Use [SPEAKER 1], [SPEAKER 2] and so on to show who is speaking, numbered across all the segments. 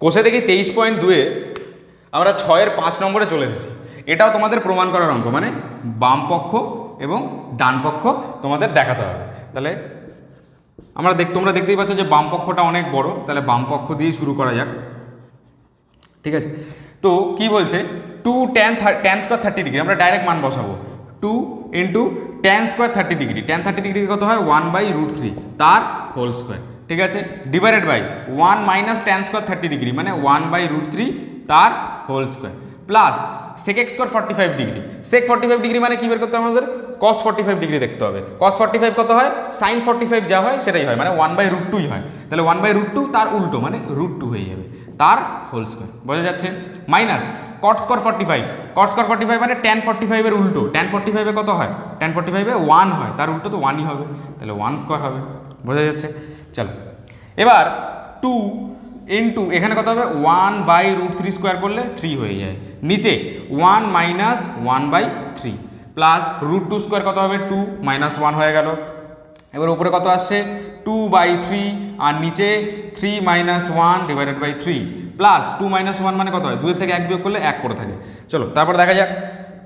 [SPEAKER 1] কোষে দেখি তেইশ পয়েন্ট দুয়ে আমরা ছয়ের পাঁচ নম্বরে চলে এসেছি। এটাও তোমাদের প্রমাণ করার অঙ্ক মানে বাম পক্ষ এবং ডান পক্ষ তোমাদের দেখাতে হবে। তাহলে আমরা দেখ, তোমরা দেখতেই পাচ্ছ যে বাম পক্ষটা অনেক বড়, তাহলে বাম পক্ষ দিয়ে শুরু করা যাক। ঠিক আছে? তো কি বলছে? Two tan tan square thirty degree আমরা ডাইরেক্ট মান বসাবো। Two into tan square thirty degree tan thirty degree কত হয়? ওয়ান বাই রুট থ্রি তার হোল স্কোয়ার ঠিক আছে? Divided by one minus tan square thirty degree মানে ওয়ান বাই রুট থ্রি তার whole square plus sec x square forty five degree sec forty five degree মানে কী বের করতে হবে আমাদের? কস ফর্টি ফাইভ ডিগ্রি দেখতে হবে। কস ফর্টি ফাইভ কত হয়? সাইন ফর্টি ফাইভ যা হয় সেটাই হয় মানে ওয়ান বাই রুট টুই হয়। তাহলে ওয়ান বাই রুট টু তার উল্টো মানে রুট টু হয়ে যাবে। তার হোল স্কোয়ার বোঝা যাচ্ছে? Minus cot square forty five cot square forty five মানে টেন ফর্টি ফাইভের উল্টো। টেন ফর্টি ফাইভে কত হয়? টেন ফর্টি ফাইভে ওয়ান হয়। তার উল্টো তো ওয়ানই হবে। তাহলে ওয়ান স্কোয়ার হবে। বোঝা যাচ্ছে? চলো। এবার টু ইন্টু এখানে কত হবে? One by root three square করলে থ্রি হয়ে যায়। নিচে one minus one by three plus root two square কত হবে? টু মাইনাস ওয়ান হয়ে গেল। এবার উপরে কত আসছে? টু বাই থ্রি আর নিচে three minus one divided by three plus two minus one মানে কত হয়? দুয়ের থেকে এক বিয়োগ করলে এক করে থাকে। চলো, তারপর দেখা যাক।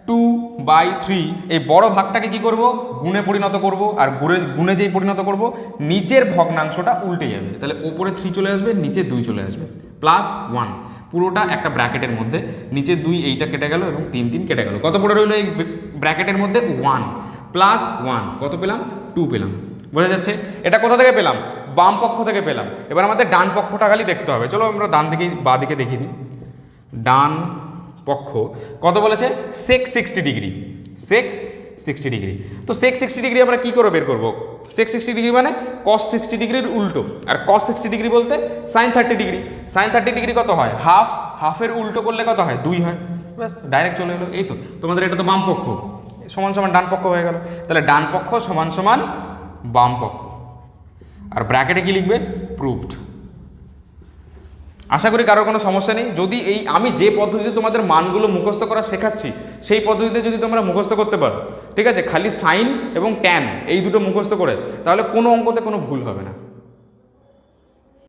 [SPEAKER 1] টু বাই থ্রি, এই বড় ভাগটাকে কি করব? গুণে পরিণত করব, আর গুণে গুণে যেই পরিণত করব, নিচের ভগ্নাংশটা উল্টে যাবে। তাহলে ওপরে থ্রি চলে আসবে, নিচে দুই চলে আসবে। প্লাস ওয়ান, পুরোটা একটা ব্র্যাকেটের মধ্যে, নিচে দুই এইটা কেটে গেল এবং তিন তিন কেটে গেল। কত পড়ে রইল এই ব্র্যাকেটের মধ্যে? ওয়ান, প্লাস ওয়ান, কত পেলাম? টু পেলাম। বোঝা যাচ্ছে? এটা কোথা থেকে পেলাম? বাম পক্ষ থেকে পেলাম। এবার আমাদের ডান পক্ষটা খালি দেখতে হবে। চলো আমরা ডান দিকে, বা দিকে দেখিয়ে দিই। ডান পক্ষ, কত বলেছে? Sec sixty degree sec sixty degree তো সেক সিক্সটি ডিগ্রি আমরা কী করে বের করব? সেক সিক্সটি ডিগ্রি মানে কস সিক্সটি ডিগ্রির উল্টো। আর কস সিক্সটি ডিগ্রি বলতে sine thirty degree sine thirty degree কত হয়? হাফ হাফের উল্টো করলে কত হয়? দুই হয়। ব্যাস ডাইরেক্ট চলে এলো। এই তো। তোমাদের এটা তো বাম পক্ষ। সমান সমান ডান পক্ষ হয়ে গেল। তাহলে ডান পক্ষ সমান সমান বাম পক্ষ। আর ব্র্যাকেটে কি লিখবে? প্রুভড আশা করি কারোর কোনো সমস্যা নেই। যদি এই আমি যে পদ্ধতিতে তোমাদের মানগুলো মুখস্থ করা শেখাচ্ছি, সেই পদ্ধতিতে যদি তোমরা মুখস্থ করতে পারো, ঠিক আছে? খালি সাইন এবং ট্যান এই দুটো মুখস্থ করে, তাহলে কোনো অঙ্কতে কোনো ভুল হবে না।